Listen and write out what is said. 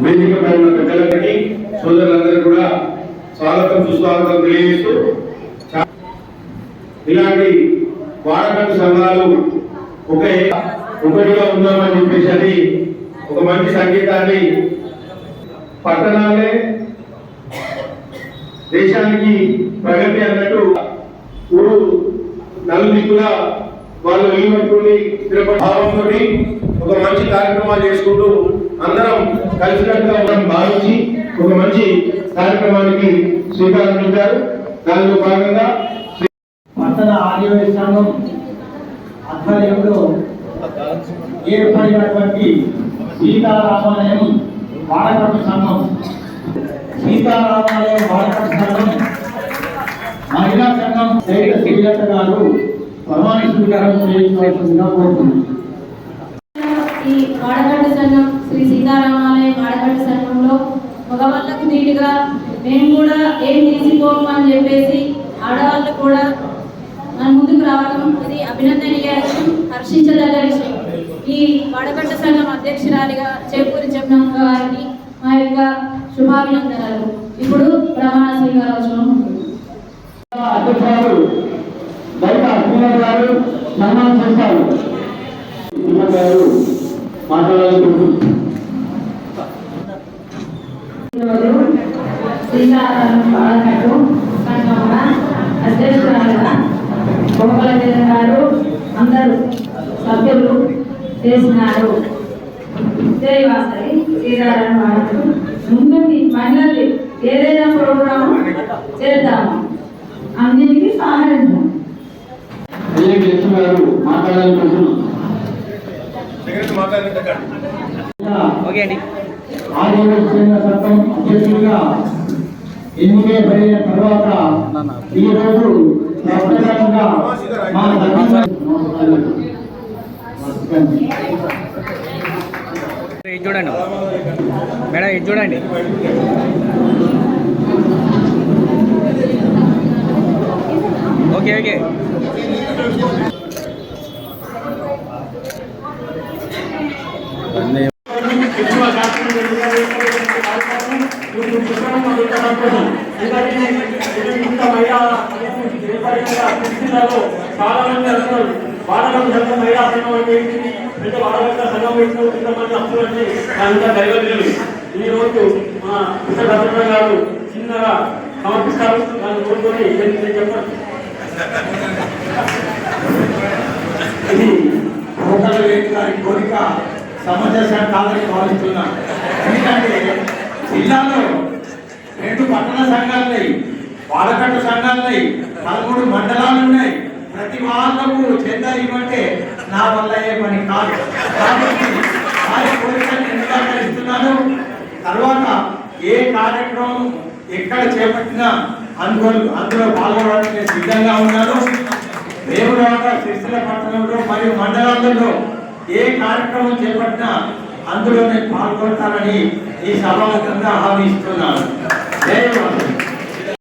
వేదిక పైన పెద్దలందరికీ సోదరులందరూ కూడా స్వాగతం సుస్వాగతం తెలియజేస్తూ ఇలాంటి వాడకం సంఘాలు ఒక ఒకటిగా ఉందామని చెప్పేసి అది ఒక మంచి సంకేతాన్ని పట్టణాలే దేశానికి ప్రగతి అన్నట్టు ఊరు నలుదిక్కులా వాళ్ళు వెళ్ళినటువంటి స్థిరపడి భావంతో ఒక మంచి కార్యక్రమాలు చేసుకుంటూ అందరం కలిసినట్టుగా మనం భావించి ఒక మంచి కార్యక్రమానికి శ్రీకారం చుట్టారు. దానిలో భాగంగా పట్టణ సంఘం ఆధ్వర్యంలో ఏర్పడినటువంటి సీతారామాలయం వాడకట్టు సంఘం. సీతారామాలయం వాడకట్టు సంఘం మహిళా సంఘం సైత శ్రీలత గారు ప్రమాణ స్వీకారం చేయించవలసిందిగా కోరుతున్నాను. ఈ వాడగడ్డ సంఘం శ్రీ సీతారామాలయ వాడగడ్డ సంఘంలో మగవాళ్ళకు నీటుగా మేము కూడా ఏం తీసిపోము అని చెప్పేసి ఆడవాళ్ళు కూడా మన ముందుకు రావడం ఇది అభినందనీయ విషయం హర్షించదగ్గ విషయం. ఈ వాడగడ్డ సంఘం అధ్యక్షురాలిగా చేకూరి చెప్నాం గారికి మా యొక్క శుభాభినందనలు. ఇప్పుడు ప్రమాణ స్వీకారోత్సవం ఉంటుంది. అధ్యక్షురాలు బయట అశ్వినర్ గారు సన్మానం చేస్తారు. శ్రీమతి ఈరోజు శ్రీకారం పాలనకు అధ్యక్షురాలుగా గారు అందరూ సభ్యులు చేసినారు. వాసవి శ్రీకారం పాలనకు ముందుకి మహిళలు ఏదైనా ప్రోగ్రాం చేద్దాము. అన్నిటికీ కృష్ణ గారు మాట్లాడాలనుకుంటున్నాం ఓకే అండి. ఆదివాసీ చట్టం అధ్యక్షుడిగా ఎన్నికైన తర్వాత ఈ ప్రత్యేకంగా మా చూడండి. మేడం ఇది చూడండి ఓకే ఓకే చాలా మంది అంటారు వాడకం సంఘం మహిళా సంఘం అంటే ఏంటిది అంటే వాడక సంఘం పెట్టిన ఇంతమంది అప్పులంటే ఈ రోజు మా కృష్ణ గారు చిన్నగా సమర్పిస్తారు దాన్ని కోరుకొని నేను చెప్పండి ఇది కోరిక సమంజసం కాదని భావిస్తున్నాను జిల్లాలో రెండు పట్టణ సంఘాలు ఉన్నాయి వాడకట్టు సంఘాలు ఉన్నాయి పదమూడు మండలాలు ఉన్నాయి. ప్రతి వాళ్ళకు చందా ఇవ్వంటే నా వల్ల ఏ పని కాదు. కాబట్టి వారి ఎంత ఇస్తున్నాను తర్వాత ఏ కార్యక్రమం ఎక్కడ చేపట్టినా అందులో అందులో పాల్గొనడానికి నేను సిద్ధంగా ఉన్నాను. దేవుడు శిశుల పట్టణంలో మరియు మండలాలలో ఏ కార్యక్రమం చేపట్టినా అందులోనే పాల్గొంటానని ఈ సభాముఖంగా హామీ ఇస్తున్నాను.